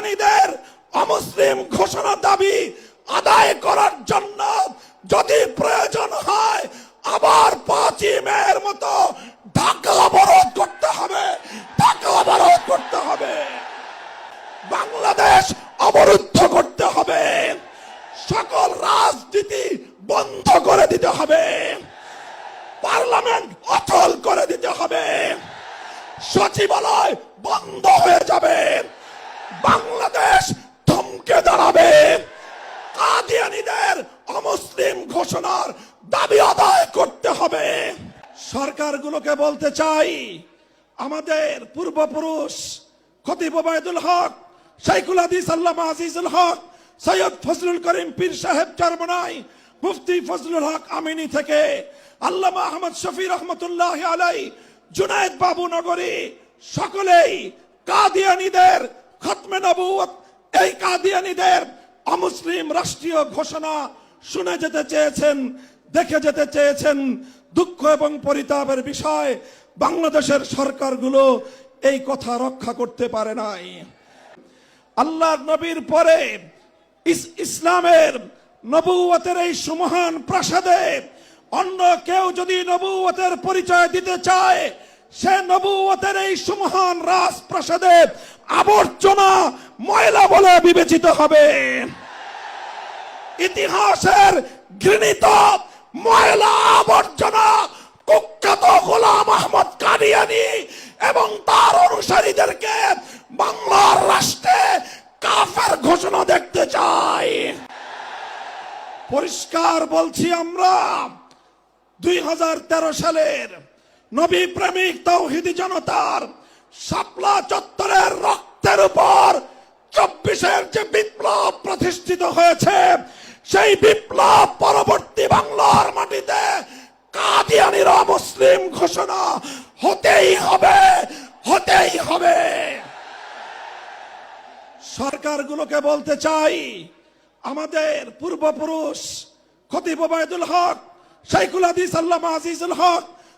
ইরানিদের অমুসলিম ঘোষণা দাবি আদায় করার জন্য যদি প্রয়োজন হয়, আবার পাঁচই মেয়ের মতো ঢাকা অবরোধ করতে হবে, ঢাকা অবরোধ করতে হবে। বাংলাদেশ অবরুদ্ধ করতে হবে। সকল রাজনীতি বন্ধ করে দিতে হবে। পার্লামেন্ট অচল করে দিতে হবে। সচিবালয় বন্ধ হয়ে যাবেন বাংলাদেশ থমকে দাঁড়াবে। কাদিয়ানিদের অমুসলিম ঘোষণার দাবি আদায় করতে হবে। সরকারগুলোকে বলতে চাই, আমাদের পূর্বপুরুষ খতিব ওবায়দুল হক শাইকুল হাদিস আল্লামা আজিজুল হক, সৈয়দ ফজলুল করিম পীর সাহেব চরমনাই, মুফতি ফজলুল হক আমিনী থেকে আল্লামা আহমদ শফি রহমতুল্লাহ আলাই, জুনায়েদ বাবু নগরী, সকলেই কাদিয়ানিদের খতমে নবুয়ত এই কাদিয়ানিদের অমুসলিম রাষ্ট্রীয় ঘোষণা শুনে যেতে চেয়েছেন, দেখে যেতে চেয়েছেন দুঃখ এবং পরিতাপের বিষয় বাংলাদেশের সরকারগুলো এই কথা রক্ষা করতে পারে নাই। আল্লাহ নবীর পরে ইসলামের নবুয়তের এই সুমহান প্রাসাদে অন্য কেউ যদি নবুয়তের পরিচয় দিতে চায় সে নবুয়তের এই সুমহান রাজপ্রাসাদে আবর্জনা ময়লা বলে বিবেচিত হবে। ইতিহাসের ঘৃণিত ময়লা আবর্জনা কুখ্যাত গোলাম আহমদ কাদিয়ানি এবং তার অনুসারীদেরকে বাংলার রাষ্ট্রে কাফের ঘোষণা দেখতে চাই পরিষ্কার বলছি আমরা, দুই হাজার তেরো সালের নবী প্রেমিক তৌহিদি জনতার শাপলা চত্বরের রক্তের উপর চব্বিশের যে বিপ্লব প্রতিষ্ঠিত হয়েছে, সেই বিপ্লব পরবর্তী বাংলার মাটিতে কাদিয়ানির মুসলিম ঘোষণা হতেই হবে হতেই হবে। সরকারগুলোকে বলতে চাই, আমাদের পূর্বপুরুষ খতিব ওবায়দুল হক শাইকুল হাদিস আল্লামা আজিজুল হক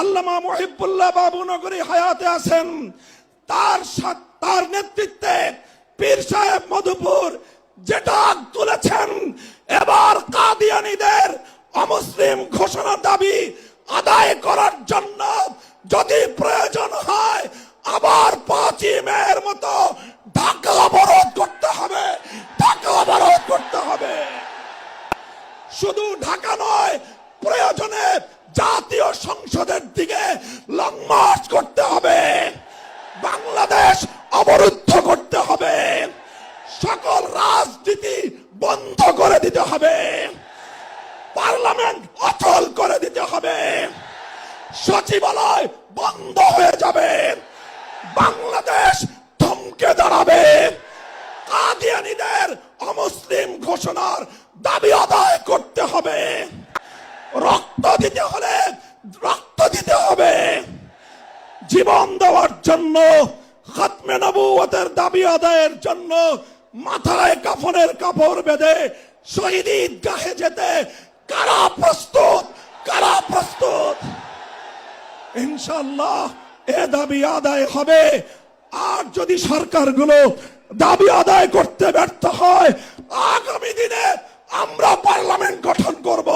আল্লামা মহিবুল্লাহ বাবু নগরী হায়াতে আছেন। তার তার নেতৃত্বে পীর সাহেব মধুপুর যেটা তুলেছেন। এবার কাদিয়ানিদের অমুসলিম ঘোষণার দাবি আদায় করার জন্য যদি প্রয়োজন হয়, আবার পাঁচই মেয়ের মতো ঢাকা অবরোধ করতে হবে। ঢাকা অবরোধ করতে হবে। শুধু ঢাকা নয়, প্রয়োজনে জাতীয় সংসদের দিকে লং মার্চ করতে হবে। বাংলাদেশ অবরুদ্ধ করতে হবে। সকল রাজনীতি বন্ধ করে দিতে হবে। পার্লামেন্ট অচল করে দিতে হবে। সচিবালয় বন্ধ হয়ে যাবে। বাংলাদেশ থমকে দাঁড়াবে। কাদিয়ানিদের অমুসলিম ঘোষণার দাবি আদায় করতে হবে। রক্ত দিতে হলে রক্ত দিতে হবে জীবন দেওয়ার জন্য, খাতমে নবুয়তের দাবি আদায়ের জন্য, মাথায় কাফনের কাপড় বেঁধে শহীদ ঈদগাহে যেতে কারা প্রস্তুত? কারা প্রস্তুত? ইনশাল্লাহ এ দাবি আদায় হবে। আর যদি সরকারগুলো দাবি আদায় করতে ব্যর্থ হয়, আগামী দিনে আমরা পার্লামেন্ট গঠন করব।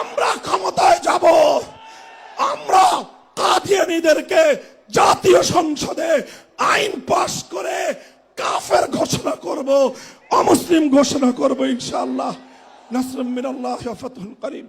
আমরা ক্ষমতায় যাব। কাদিয়ানিদেরকে জাতীয় সংসদে আইন পাশ করে কাফের ঘোষণা করব, অমুসলিম ঘোষণা করব ইনশাআল্লাহ। নাসরুম মিনাল্লাহ ওয়া ফাতহুন করিম।